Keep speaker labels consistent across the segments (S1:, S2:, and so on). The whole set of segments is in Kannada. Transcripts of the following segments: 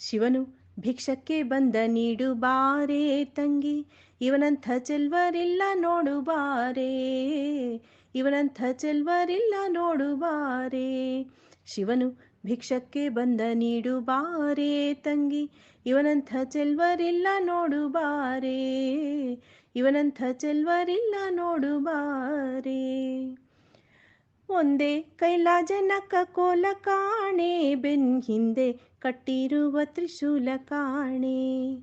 S1: ಶಿವನು ಭಿಕ್ಷಕ್ಕೆ ಬಂದ ನೀಡು ಬಾರೇ ತಂಗಿ, ಇವನಂಥ ಚೆಲ್ವರಿಲ್ಲ ನೋಡು ಬಾರೇ ಇವನಂಥ ಚೆಲ್ವರಿಲ್ಲ ನೋಡು ಬಾರೇ ಶಿವನು ಭಿಕ್ಷಕ್ಕೆ ಬಂದ ನೀಡು ಬಾರೇ ತಂಗಿ, ಇವನಂಥ ಚೆಲ್ವರಿಲ್ಲ ನೋಡು ಬಾರೇ ಇವನಂಥ ಚೆಲ್ವರಿಲ್ಲ ನೋಡು ಬಾರೇ ಒಂದೇ ಕೈಲಾಜನಕ ಕೋಲ ಕಾಣೆ ಬೆನ್ ಹಿಂದೆ ಕಟ್ಟಿರುವ ತ್ರಿಶೂಲ ಕಾಣೆ.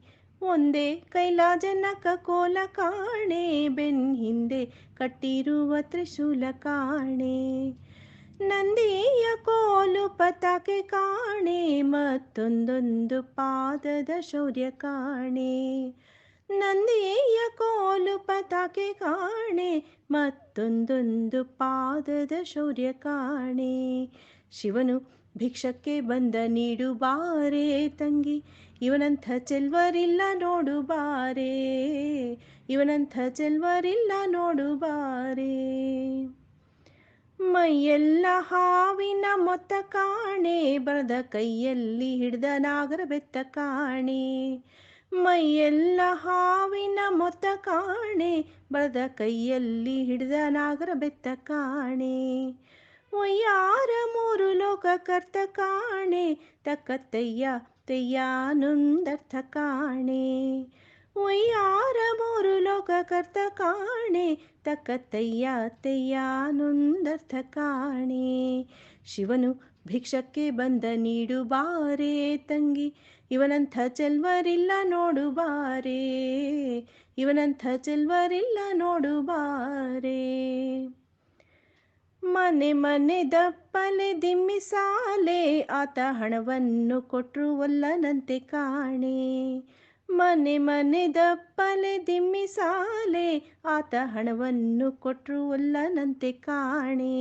S1: ಒಂದೇ ಕೈಲಾಜನಕ ಕೋಲ ಕಾಣೆ ಬೆನ್ ಹಿಂದೆ ಕಟ್ಟಿರುವ ತ್ರಿಶೂಲ ಕಾಣೆ. ನಂದಿಯ ಕೋಲು ಪತಾಕೆ ಕಾಣೆ, ಮತ್ತೊಂದೊಂದು ಪಾದದ ಶೌರ್ಯ ಕಾಣೆ. ಪತಾಕೆ ಕಾಣೆ, ಮತ್ತೊಂದೊಂದು ಪಾದದ ಶೌರ್ಯ ಕಾಣೆ. ಶಿವನು ಭಿಕ್ಷಕ್ಕೆ ಬಂದ ನೀಡು ಬಾರೆ ತಂಗಿ, ಇವನಂಥ ಚೆಲ್ವರಿಲ್ಲ ನೋಡು ಬಾರೆ ಇವನಂಥ ಚೆಲ್ವರಿಲ್ಲ ನೋಡು ಬಾರೆ ಮೈಯೆಲ್ಲ ಹಾವಿನ ಮೊತ್ತ ಕಾಣೆ, ಬರದ ಕೈಯಲ್ಲಿ ಹಿಡ್ದ ನಾಗರ ಬೆತ್ತ ಕಾಣೆ. ಮೈಯೆಲ್ಲ ಹಾವಿನ ಮೊತ್ತ ಕಾಣೆ ಬಲದ ಕೈಯಲ್ಲಿ ಹಿಡಿದ ನಾಗರ ಬೆತ್ತ ಕಾಣೆ. ಒಯ್ಯಾರ ಮೂರು ಲೋಕ ಕರ್ತ ಕಾಣೆ ತಕ್ಕತ್ತಯ್ಯ ತೆಯ್ಯಾನೊಂದರ್ಥ ಕಾಣೆ. ಒಯ್ಯಾರ ಮೂರು ಲೋಕ ಕರ್ತ ಕಾಣೆ ತಕ್ಕತ್ತಯ್ಯ ತೆಯ್ಯಾನೊಂದರ್ಥ ಕಾಣೆ. ಶಿವನು ಭಿಕ್ಷಕ್ಕೆ ಬಂದ ನೀಡು ಬಾರೇ ತಂಗಿ, ಇವನಂಥ ಚೆಲ್ವರಿಲ್ಲ ನೋಡು ಬಾರೇ ಇವನಂಥ ಚೆಲ್ವರಿಲ್ಲ ನೋಡು ಬಾರೇ ಮನೆ ಮನೆ ದಪ್ಪಲೆ ದಿಮ್ಮಿಸಾಲೆ ಆತ ಹಣವನ್ನು ಕೊಟ್ಟರು ಒಲ್ಲನಂತೆ ಕಾಣೆ. ಮನೆ ಮನೆ ದಪ್ಪಲೆ ದಿಮ್ಮಿಸಾಲೆ ಆತ ಹಣವನ್ನು ಕೊಟ್ಟರು ಒಲ್ಲನಂತೆ ಕಾಣೆ.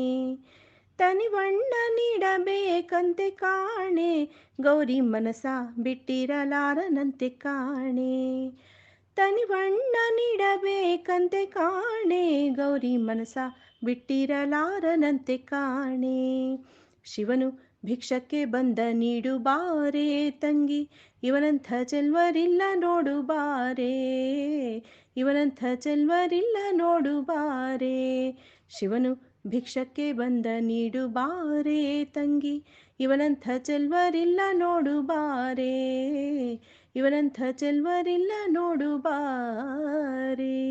S1: ತನಿವಣ್ಣ ನೀಡಬೇಕಂತೆ ಕಾಣೆ. ಗೌರಿ ಮನಸ ಬಿಟ್ಟಿರಲಾರನಂತೆ ಕಾಣೆ. ತನಿವಣ್ಣ ನೀಡಬೇಕಂತೆ ಕಾಣೆ. ಗೌರಿ ಮನಸ ಬಿಟ್ಟಿರಲಾರನಂತೆ ಕಾಣೆ. ಶಿವನು ಭಿಕ್ಷಕ್ಕೆ ಬಂದ ನೀಡು ಬಾರೆ ತಂಗಿ, ಇವನಂಥ ಚೆಲ್ವರಿಲ್ಲ ನೋಡು ಬಾರೆ ಇವನಂಥ ಚೆಲ್ವರಿಲ್ಲ ನೋಡು ಬಾರೆ ಶಿವನು ಭಿಕ್ಷಕ್ಕೆ ಬಂದ ನೀಡು ಬಾರೆ ತಂಗಿ ಇವನಂಥ ಚೆಲ್ವರಿಲ್ಲ ನೋಡು ಬಾರೇ ಇವನಂಥ ಚೆಲ್ವರಿಲ್ಲ ನೋಡು ಬಾರೇ